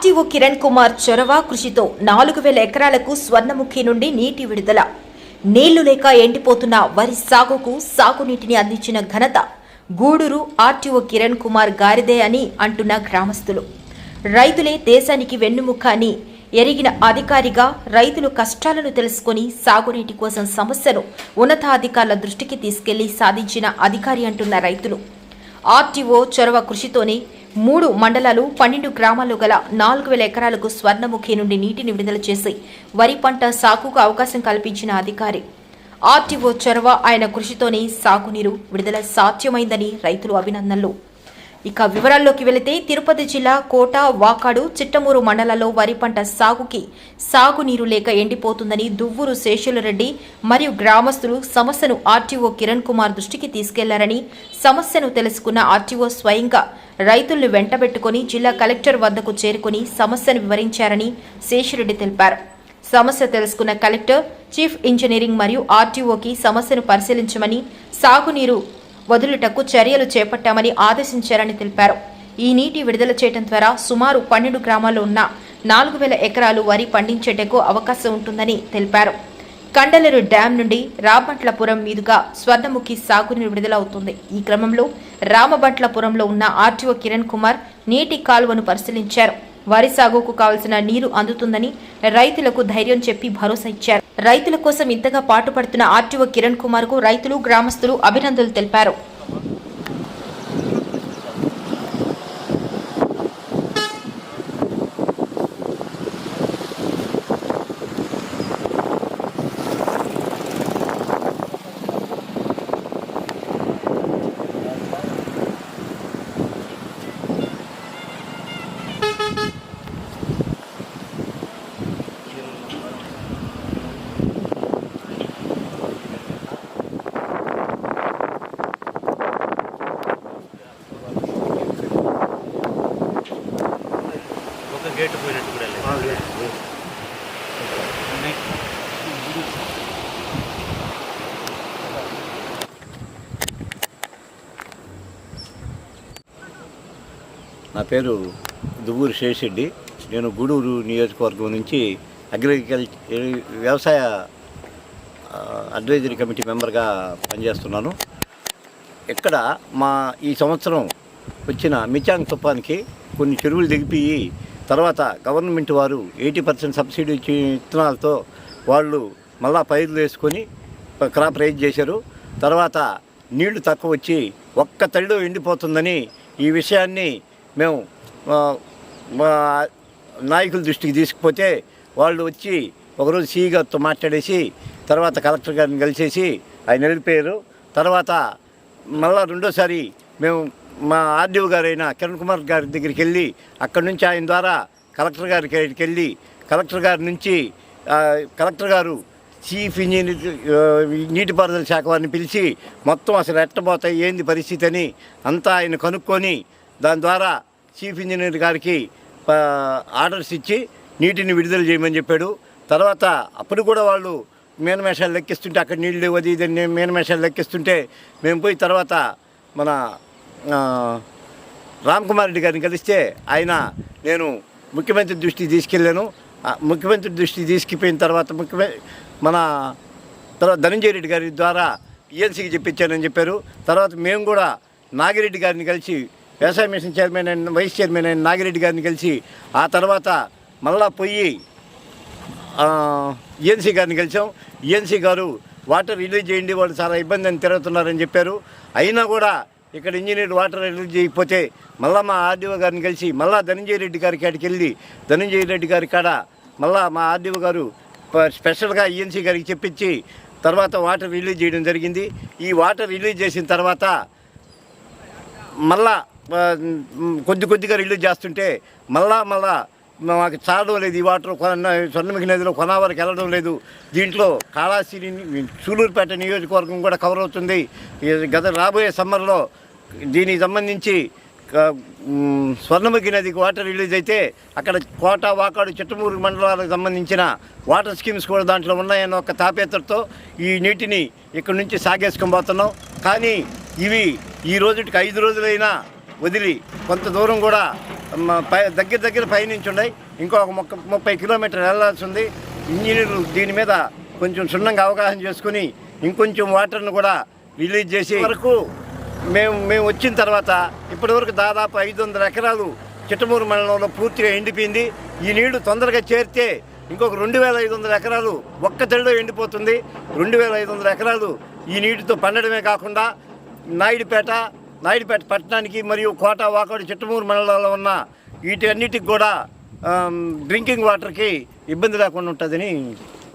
RTO Kiran Kumar చొరవ కృషితో నాలుగు వేల ఎకరాలకు స్వర్ణముఖి నుండి నీటి విడుదల. నీళ్ళు లేక ఎండిపోతున్న వరి సాగుకు సాగునీటిని అందించిన ఘనత గూడూరు ఆర్టీఓ కిరణ్ కుమార్ గారిదే అని అంటున్న గ్రామస్తులు. రైతులే దేశానికి వెన్నుముఖ అని ఎరిగిన అధికారిగా రైతులు కష్టాలను తెలుసుకుని సాగునీటి కోసం సమస్యను ఉన్నతాధికారుల దృష్టికి తీసుకెళ్ళి సాధించిన అధికారి అంటున్న రైతులు. ఆర్టీఓ చొరవ కృషితోనే మూడు మండలాలు పన్నెండు గ్రామాలు గల నాలుగు వేల ఎకరాలకు స్వర్ణముఖి నుండి నీటిని విడుదల చేసి వరి పంట సాగుకు అవకాశం కల్పించిన అధికారి. ఆర్టీఓ చొరవ ఆయన కృషితోనే సాగునీరు విడుదల సాధ్యమైందని రైతులు అభినందనలు. ఇక వివరాల్లోకి వెళితే తిరుపతి జిల్లా కోట వాకాడు చిట్టమూరు మండలాల్లో వరి పంట సాగుకి సాగునీరు లేక ఎండిపోతుందని దువ్వూరు శేషులరెడ్డి మరియు గ్రామస్తులు సమస్యను ఆర్టీఓ కిరణ్ కుమార్ దృష్టికి తీసుకెళ్ళారని సమస్యను తెలుసుకున్న ఆర్టీఓ స్వయంగా రైతులను వెంటబెట్టుకుని జిల్లా కలెక్టర్ వద్దకు చేరుకుని సమస్యను వివరించారని శేషురెడ్డి తెలిపారు. సమస్య తెలుసుకున్న కలెక్టర్ చీఫ్ ఇంజనీరింగ్ మరియు ఆర్టీఓకి సమస్యను పరిశీలించమని సాగునీరు వదులుటకు చర్యలు చేపట్టామని ఆదేశించారని తెలిపారు. ఈ నీటి విడుదల చేయడం ద్వారా సుమారు పన్నెండు గ్రామాల్లో ఉన్న నాలుగు వేల ఎకరాలు వరి పండించేటకు అవకాశం ఉంటుందని తెలిపారు. కండలరు డ్యాం నుండి రామబంట్లపురం మీదుగా స్వర్ణముఖి సాగునీరు విడుదలవుతుంది. ఈ క్రమంలో రామబంట్లపురంలో ఉన్న ఆర్టీఓ కిరణ్ కుమార్ నీటి కాలువను పరిశీలించారు. వరి సాగుకు కావలసిన నీరు అందుతుందని రైతులకు ధైర్యం చెప్పి భరోసా ఇచ్చారు. రైతుల కోసం ఇంతగా పాటుపడుతున్న ఆర్టీఓ కిరణ్ కుమార్కు రైతులు గ్రామస్తులు అభినందనలు తెలిపారు. నా పేరు దువ్వూరు శేషరెడ్డి. నేను గూడూరు నియోజకవర్గం నుంచి అగ్రికల్చర్ వ్యవసాయ అడ్వైజరీ కమిటీ మెంబర్గా పనిచేస్తున్నాను. ఇక్కడ మా ఈ సంవత్సరం వచ్చిన మిచాంగ్ తుఫాన్కి కొన్ని చెరువులు దిగిపోయి తర్వాత గవర్నమెంట్ వారు ఎయిటీ పర్సెంట్ సబ్సిడీ ఇచ్చి విత్తనాలతో వాళ్ళు మళ్ళా పైర్లు వేసుకొని క్రాప్ రైజ్ చేశారు. తర్వాత నీళ్ళు తక్కువ వచ్చి ఒక్క తడిలో ఎండిపోతుందని ఈ విషయాన్ని మేము నాయకుల దృష్టికి తీసుకుపోతే వాళ్ళు వచ్చి ఒకరోజు సిఈ గారితో మాట్లాడేసి తర్వాత కలెక్టర్ గారిని కలిసేసి ఆయన వెళ్ళిపోయారు తర్వాత మళ్ళా రెండోసారి మేము మా ఆర్డీఓ గారైన కిరణ్ కుమార్ గారి దగ్గరికి వెళ్ళి అక్కడి నుంచి ఆయన ద్వారా కలెక్టర్ గారికి దగ్గరికి వెళ్ళి కలెక్టర్ గారి నుంచి కలెక్టర్ గారు చీఫ్ ఇంజనీర్ నీటిపారుదల శాఖ వారిని పిలిచి మొత్తం అసలు ఎట్టబోతాయి? ఏంది పరిస్థితి? అని అంతా ఆయన కనుక్కొని దాని ద్వారా చీఫ్ ఇంజనీర్ గారికి ఆర్డర్స్ ఇచ్చి నీటిని విడుదల చేయమని చెప్పాడు. తర్వాత అప్పుడు కూడా వాళ్ళు మీనమేషాలు లెక్కిస్తుంటే అక్కడ నీళ్ళు లేవు అది ఇది మీనమేషాలు లెక్కిస్తుంటే మేము పోయి తర్వాత మన రామ్ కుమార్ రెడ్డి గారిని కలిస్తే ఆయన నేను ముఖ్యమంత్రి దృష్టికి తీసుకెళ్ళాను. ముఖ్యమంత్రి దృష్టికి తీసుకుపోయిన తర్వాత ముఖ్యమంత్రి మన తర్వాత ధనంజయ రెడ్డి గారి ద్వారా ఈఎన్సీకి చెప్పించానని చెప్పారు. తర్వాత మేము కూడా నాగిరెడ్డి గారిని కలిసి వ్యవసాయ మిషన్ చైర్మన్ అయిన వైస్ చైర్మన్ అయిన నాగిరెడ్డి గారిని కలిసి ఆ తర్వాత మళ్ళా పోయి ఈఎన్సీ గారిని కలిసాం. ఈఎన్సీ గారు వాటర్ రిలీజ్ చేయండి వాళ్ళు చాలా ఇబ్బంది అని తిరుగుతున్నారని చెప్పారు. అయినా కూడా ఇక్కడ ఇంజనీర్ వాటర్ రిలీజ్ చేయకపోతే మళ్ళా మా ఆర్డీఓ గారిని కలిసి మళ్ళా ధనంజయ రెడ్డి గారి కాడికి వెళ్ళి ధనంజయ రెడ్డి గారి కాడ మళ్ళా మా ఆర్డీఓ గారు స్పెషల్గా ఈఎన్సీ గారికి చెప్పించి తర్వాత వాటర్ రిలీజ్ చేయడం జరిగింది. ఈ వాటర్ రిలీజ్ చేసిన తర్వాత మళ్ళా కొద్ది కొద్దిగా రిలీజ్ చేస్తుంటే మళ్ళా మళ్ళా మాకు చాలడం లేదు ఈ వాటర్ కొన స్వర్ణముఖి నదిలో కొనా వరకు వెళ్ళడం లేదు. దీంట్లో కాళాశ్రీ సూలూరుపేట నియోజకవర్గం కూడా కవర్ అవుతుంది. గత రాబోయే సమ్మర్లో దీనికి సంబంధించి స్వర్ణముఖి నదికి వాటర్ రిలీజ్ అయితే అక్కడ కోట వాకాడు చిట్టమూరు మండలాలకు సంబంధించిన వాటర్ స్కీమ్స్ కూడా దాంట్లో ఉన్నాయన్న ఒక తాపేతతో ఈ నీటిని ఇక్కడ నుంచి సాగేసుకొని పోతున్నాం. కానీ ఇవి ఈ రోజుకి ఐదు రోజులైనా వదిలి కొంత దూరం కూడా పై దగ్గర దగ్గర పైనుంచి ఉన్నాయి. ఇంకొక మొక్క ముప్పై కిలోమీటర్ వెళ్ళాల్సి ఉంది. ఇంజనీర్లు దీని మీద కొంచెం సున్నంగా అవగాహన చేసుకుని ఇంకొంచెం వాటర్ను కూడా రిలీజ్ చేసి వరకు మేము మేము వచ్చిన తర్వాత ఇప్పటివరకు దాదాపు ఐదు వందల ఎకరాలు చిట్టమూరు మండలంలో పూర్తిగా ఎండిపోయింది. ఈ నీళ్ళు తొందరగా చేరితే ఇంకొక రెండు వేల ఐదు వందల ఎకరాలు ఒక్క తడిలో ఎండిపోతుంది. రెండు వేల ఐదు వందల ఎకరాలు ఈ నీటితో పండడమే కాకుండా నాయుడుపేట నాయుడుపేట పట్టణానికి మరియు కోట వాకోడి చిట్టమూరు మండలాల్లో ఉన్న వీటి అన్నిటికి కూడా డ్రింకింగ్ వాటర్కి ఇబ్బంది లేకుండా ఉంటుందని